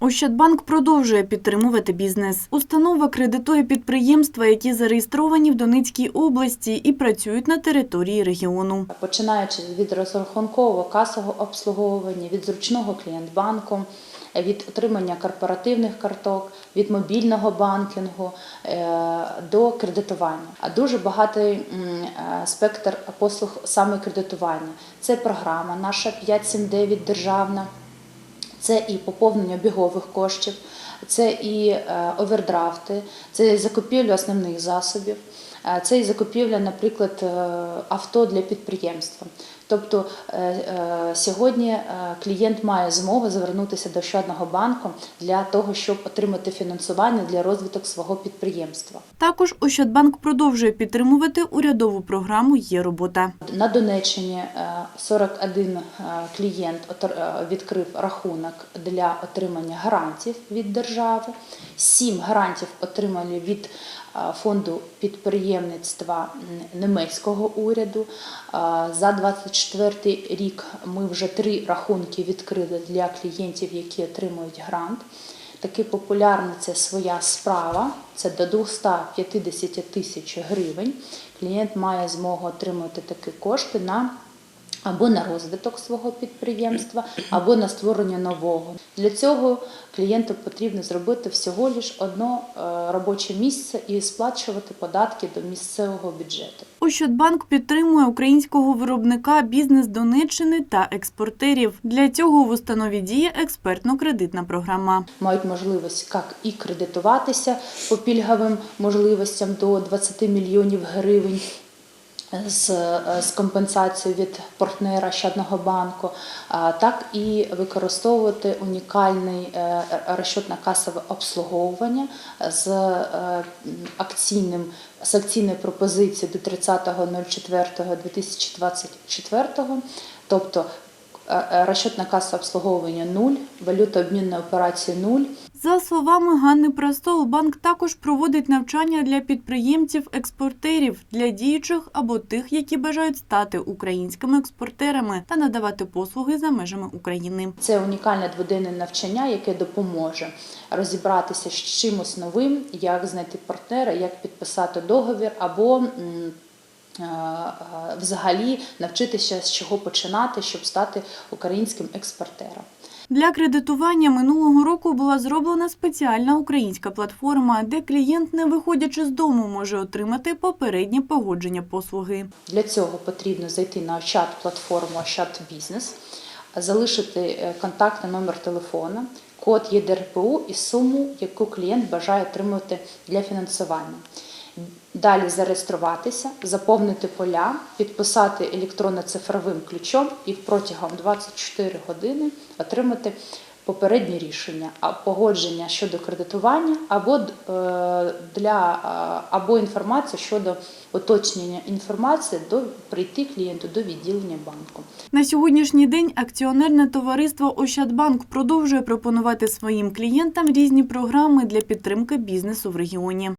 Ощадбанк продовжує підтримувати бізнес. Установа кредитує підприємства, які зареєстровані в Донецькій області і працюють на території регіону. починаючи від розрахункового касового обслуговування, від зручного клієнтбанку, від отримання корпоративних карток, від мобільного банкінгу е, до кредитування. А дуже багатий е, спектр послуг саме кредитування. Це програма наша 579 державна. Це і поповнення бігових коштів, це і е, овердрафти, це і закупівля основних засобів, е, це і закупівля, наприклад, е, авто для підприємства. Тобто е, е, сьогодні е, клієнт має змогу звернутися до Ощадного банку для того, щоб отримати фінансування для розвитку свого підприємства. Також Ощадбанк продовжує підтримувати урядову програму Є робота. На Донеччині е, 41 е, клієнт відкрив рахунок для отримання гарантів від держави. Сім гарантів отримали від е, фонду підприємництва м, німецького уряду. Е, За 24 рік ми вже три рахунки відкрили для клієнтів, які отримують грант. Такий популярний це своя справа, це до 250 тисяч гривень. Клієнт має змогу отримати такі кошти на або на розвиток свого підприємства, або на створення нового. Для цього клієнту потрібно зробити всього лише одно е, робоче місце і сплачувати податки до місцевого бюджету. Ощадбанк підтримує українського виробника бізнес Донеччини та експортерів. Для цього в установі діє експертно-кредитна програма. мають можливість як і кредитуватися по пільговим можливостям до 20 мільйонів гривень. З, е, з компенсацією від партнера Щадного банку, так і використовувати унікальний е, розчетно-касове обслуговування з е, акційним з акційною пропозицією до 30.04.2024, тобто е, розчетна каса обслуговування 0, валюта обмінної операції 0, За словами Ганни Прастол, банк також проводить навчання для підприємців-експортерів, для діючих або тих, які бажають стати українськими експортерами та надавати послуги за межами України. Це унікальне дводенне навчання, яке допоможе розібратися з чимось новим, як знайти партнера, як підписати договір, або взагалі навчитися з чого починати, щоб стати українським експортером. Для кредитування минулого року була зроблена спеціальна українська платформа, де клієнт, не виходячи з дому, може отримати попереднє погодження послуги. Для цього потрібно зайти на Ощад платформу Ощад Бізнес, залишити е, контактний номер телефона, код ЄДРПУ і суму, яку клієнт бажає отримати для фінансування. Далі зареєструватися, заповнити поля, підписати електронно-цифровим ключом і протягом 24 години отримати попереднє рішення, погодження щодо кредитування або е, для е, або інформацію щодо уточнення інформації до прийти клієнту до відділення банку. На сьогоднішній день акціонерне товариство Ощадбанк продовжує пропонувати своїм клієнтам різні програми для підтримки бізнесу в регіоні.